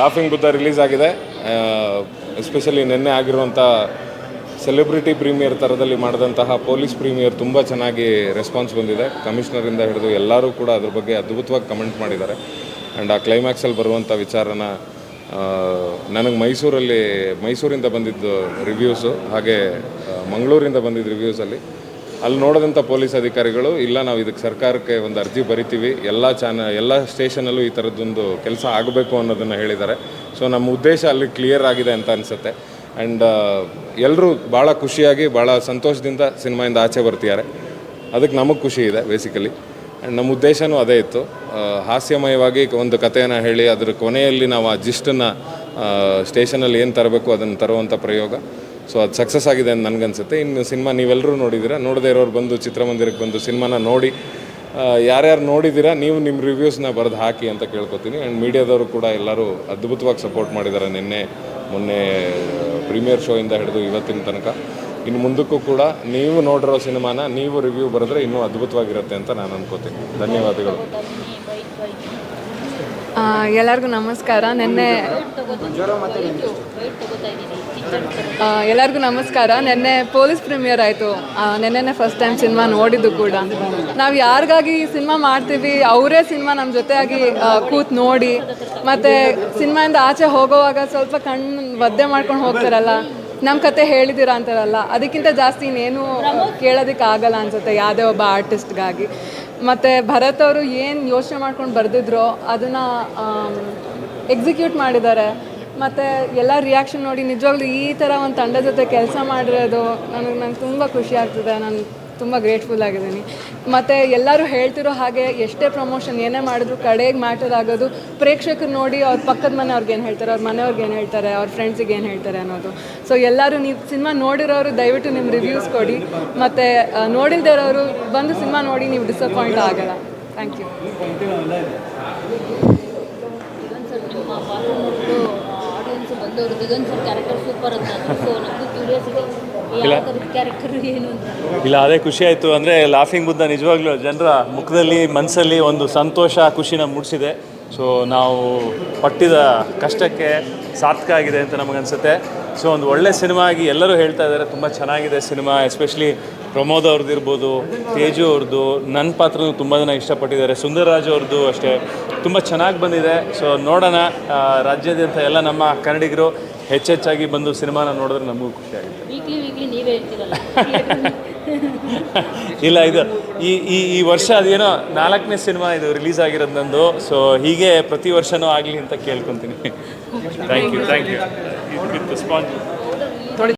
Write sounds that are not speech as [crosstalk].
Laughing Buddha release ಆಗಿದೆ. Especially ನಿನ್ನೆ ಆಗಿರುವಂಥ ಸೆಲೆಬ್ರಿಟಿ ಪ್ರೀಮಿಯರ್ ಥರದಲ್ಲಿ ಮಾಡಿದಂತಹ ಪೊಲೀಸ್ ಪ್ರೀಮಿಯರ್ ತುಂಬ ಚೆನ್ನಾಗಿ ರೆಸ್ಪಾನ್ಸ್ ಬಂದಿದೆ. ಕಮಿಷನರಿಂದ ಹಿಡಿದು ಎಲ್ಲರೂ ಕೂಡ ಅದ್ರ ಬಗ್ಗೆ ಅದ್ಭುತವಾಗಿ ಕಮೆಂಟ್ ಮಾಡಿದ್ದಾರೆ. ಆ್ಯಂಡ್ ಆ ಕ್ಲೈಮ್ಯಾಕ್ಸಲ್ಲಿ ಬರುವಂಥ ವಿಚಾರನ ನನಗೆ ಮೈಸೂರಲ್ಲಿ ಮೈಸೂರಿಂದ ಬಂದಿದ್ದು ರಿವ್ಯೂಸು ಹಾಗೆ ಮಂಗಳೂರಿಂದ ಬಂದಿದ್ದ ರಿವ್ಯೂಸಲ್ಲಿ ಅಲ್ಲಿ ನೋಡಿದಂಥ ಪೊಲೀಸ್ ಅಧಿಕಾರಿಗಳು, ಇಲ್ಲ ನಾವು ಇದಕ್ಕೆ ಸರ್ಕಾರಕ್ಕೆ ಒಂದು ಅರ್ಜಿ ಬರಿತೀವಿ, ಎಲ್ಲ ಚಾನ, ಎಲ್ಲ ಸ್ಟೇಷನಲ್ಲೂ ಈ ಥರದ್ದೊಂದು ಕೆಲಸ ಆಗಬೇಕು ಅನ್ನೋದನ್ನು ಹೇಳಿದ್ದಾರೆ. ಸೊ, ನಮ್ಮ ಉದ್ದೇಶ ಅಲ್ಲಿ ಕ್ಲಿಯರ್ ಆಗಿದೆ ಅಂತ ಅನಿಸುತ್ತೆ. ಆ್ಯಂಡ್ ಎಲ್ಲರೂ ಭಾಳ ಖುಷಿಯಾಗಿ, ಭಾಳ ಸಂತೋಷದಿಂದ ಸಿನಿಮಾಯಿಂದ ಆಚೆ ಬರ್ತಿದ್ದಾರೆ. ಅದಕ್ಕೆ ನಮಗೆ ಖುಷಿ ಇದೆ ಬೇಸಿಕಲಿ ಆ್ಯಂಡ್ ನಮ್ಮ ಉದ್ದೇಶವೂ ಅದೇ ಇತ್ತು. ಹಾಸ್ಯಮಯವಾಗಿ ಒಂದು ಕಥೆಯನ್ನು ಹೇಳಿ, ಅದರ ಕೊನೆಯಲ್ಲಿ ನಾವು ಆ ಜಿಸ್ಟನ್ನು ಸ್ಟೇಷನಲ್ಲಿ ಏನು ತರಬೇಕು, ಅದನ್ನು ತರುವಂಥ ಪ್ರಯೋಗ. ಸೊ ಅದು ಸಕ್ಸಸ್ ಆಗಿದೆ ಅಂತ ನನಗನ್ಸುತ್ತೆ. ಇನ್ನು ಸಿನಿಮಾ ನೀವೆಲ್ಲರೂ ನೋಡಿದ್ದೀರಾ? ನೋಡದೇ ಇರೋರು ಬಂದು, ಚಿತ್ರಮಂದಿರಕ್ಕೆ ಬಂದು ಸಿನಿಮಾನ ನೋಡಿ ಯಾರ್ಯಾರು ನೋಡಿದ್ದೀರಾ? ನೀವು ನಿಮ್ಮ ರಿವ್ಯೂಸ್ನ ಬರೆದು ಹಾಕಿ ಅಂತ ಕೇಳ್ಕೊತೀನಿ. ಆ್ಯಂಡ್ ಮೀಡಿಯಾದವರು ಕೂಡ ಎಲ್ಲರೂ ಅದ್ಭುತವಾಗಿ ಸಪೋರ್ಟ್ ಮಾಡಿದ್ದಾರೆ ನಿನ್ನೆ, ಮೊನ್ನೆ ಪ್ರೀಮಿಯರ್ ಶೋಯಿಂದ ಹಿಡಿದು ಇವತ್ತಿನ ತನಕ. ಇನ್ನು ಮುಂದಕ್ಕೂ ಕೂಡ ನೀವು ನೋಡಿರೋ ಸಿನಿಮಾನ, ನೀವು ರಿವ್ಯೂ ಬರೆದ್ರೆ ಇನ್ನೂ ಅದ್ಭುತವಾಗಿರುತ್ತೆ ಅಂತ ನಾನು ಅನ್ಕೋತೀನಿ. ಧನ್ಯವಾದಗಳು. ಎಲ್ಲರಿಗೂ ನಮಸ್ಕಾರ. ನಿನ್ನೆ ಎಲ್ಲರಿಗೂ ನಮಸ್ಕಾರ. ನಿನ್ನೆ ಪೊಲೀಸ್ ಪ್ರೀಮಿಯರ್ ಆಯಿತು. ನಿನ್ನೆ ಫಸ್ಟ್ ಟೈಮ್ ಸಿನಿಮಾ ನೋಡಿದ್ದು ಕೂಡ. ನಾವು ಯಾರಿಗಾಗಿ ಸಿನಿಮಾ ಮಾಡ್ತೀವಿ ಅವರೇ ಸಿನಿಮಾ ನಮ್ಮ ಜೊತೆಯಾಗಿ ಕೂತ್ ನೋಡಿ ಮತ್ತು ಸಿನಿಮಾಯಿಂದ ಆಚೆ ಹೋಗೋವಾಗ ಸ್ವಲ್ಪ ಕಣ್ಣು ಒದ್ದೆ ಮಾಡ್ಕೊಂಡು ಹೋಗ್ತಾರಲ್ಲ ನಮ್ಮ ಕತೆ ಹೇಳಿದ್ದೀರಾ ಅಂತಾರಲ್ಲ ಅದಕ್ಕಿಂತ ಜಾಸ್ತಿ ಇನ್ನೇನು ಕೇಳೋದಕ್ಕೆ ಆಗಲ್ಲ ಅನ್ಸುತ್ತೆ ಯಾವುದೇ ಒಬ್ಬ ಆರ್ಟಿಸ್ಟ್ಗಾಗಿ ಮತ್ತು ಭರತ್ ಅವರು ಏನು ಯೋಚನೆ ಮಾಡ್ಕೊಂಡು ಬರೆದಿದ್ರೋ ಅದನ್ನು ಎಕ್ಸಿಕ್ಯೂಟ್ ಮಾಡಿದ್ದಾರೆ. ಮತ್ತು ಎಲ್ಲ ರಿಯಾಕ್ಷನ್ ನೋಡಿ ನಿಜವಾಗ್ಲೂ ಈ ಥರ ಒಂದು ತಂಡದ ಜೊತೆ ಕೆಲಸ ಮಾಡಿರೋದು ನನಗೆ ನಂಗೆ ತುಂಬ ಖುಷಿ ಆಗ್ತಿದೆ. ನಾನು ತುಂಬ ಗ್ರೇಟ್ಫುಲ್ ಆಗಿದ್ದೀನಿ. ಮತ್ತು ಎಲ್ಲರೂ ಹೇಳ್ತಿರೋ ಹಾಗೆ ಎಷ್ಟೇ ಪ್ರಮೋಷನ್ ಏನೇ ಮಾಡಿದ್ರು ಕಡೆಗೆ ಮ್ಯಾಟರ್ ಆಗೋದು, ಪ್ರೇಕ್ಷಕರು ನೋಡಿ ಅವ್ರ ಪಕ್ಕದ ಮನೆಯವ್ರಿಗೆ ಏನು ಹೇಳ್ತಾರೆ, ಅವ್ರ ಮನೆಯವ್ರಿಗೆ ಏನು ಹೇಳ್ತಾರೆ, ಅವ್ರ ಫ್ರೆಂಡ್ಸಿಗೆ ಏನು ಹೇಳ್ತಾರೆ ಅನ್ನೋದು. ಸೊ ಎಲ್ಲರೂ ನೀವು ಸಿನಿಮಾ ನೋಡಿರೋರು ದಯವಿಟ್ಟು ನಿಮ್ಮ ರಿವ್ಯೂಸ್ ಕೊಡಿ. ಮತ್ತು ನೋಡಿಲ್ದೇ ಇರೋರು ಬಂದು ಸಿನಿಮಾ ನೋಡಿ ನೀವು ಡಿಸಪಾಯಿಂಟ್ ಆಗಲ್ಲ. ಥ್ಯಾಂಕ್ ಯು ಅಂತ. ಇಲ್ಲ. ಅದೇ ಖುಷಿ ಆಯಿತು. ಅಂದರೆ ಲಾಫಿಂಗ್ ಬುದ್ಧ ನಿಜವಾಗ್ಲೂ ಜನರ ಮುಖದಲ್ಲಿ ಮನಸ್ಸಲ್ಲಿ ಒಂದು ಸಂತೋಷ ಖುಷಿನ ಮೂಡಿಸಿದೆ. ಸೊ ನಾವು ಪಟ್ಟಿದ ಕಷ್ಟಕ್ಕೆ ಸಾರ್ಥಕ ಆಗಿದೆ ಅಂತ ನಮಗನ್ಸುತ್ತೆ. ಸೊ ಒಂದು ಒಳ್ಳೆ ಸಿನಿಮಾ ಆಗಿ ಎಲ್ಲರೂ ಹೇಳ್ತಾ ಇದ್ದಾರೆ ತುಂಬ ಚೆನ್ನಾಗಿದೆ ಸಿನಿಮಾ ಎಸ್ಪೆಷಲಿ ಪ್ರಮೋದ್ ಅವ್ರದ್ದು ಇರ್ಬೋದು ತೇಜು ಅವ್ರದ್ದು ನನ್ನ ಪಾತ್ರನೂ ತುಂಬ ಜನ ಇಷ್ಟಪಟ್ಟಿದ್ದಾರೆ. ಸುಂದರರಾಜ್ ಅವ್ರದ್ದು ಅಷ್ಟೇ. ತುಂಬ ಚೆನ್ನಾಗಿ ಬಂದಿದೆ. ಸೊ ನೋಡೋಣ. ರಾಜ್ಯದಂಥ ರಾಜ್ಯಾದ್ಯಂತ ಎಲ್ಲ ನಮ್ಮ ಕನ್ನಡಿಗರು ಹೆಚ್ಚೆಚ್ಚಾಗಿ ಬಂದು ಸಿನಿಮಾನ ನೋಡಿದ್ರೆ ನಮಗೂ ಖುಷಿ ಆಗುತ್ತೆ. ವೀಕ್ಲಿ ವೀಕ್ಲಿ ನೀವೇ ಹೇಳ್ತೀರಲ್ಲ. [laughs] ಇಲ್ಲ ಇದು ಈ ಈ ಈ ವರ್ಷ ಅದೇನೋ ನಾಲ್ಕನೇ ಸಿನಿಮಾ ಇದು ರಿಲೀಸ್ ಆಗಿರೋದು ನಂದು. ಸೊ ಹೀಗೆ ಪ್ರತಿ ವರ್ಷನೂ ಆಗಲಿ ಅಂತ ಕೇಳ್ಕೊತೀನಿ. Thank you thank you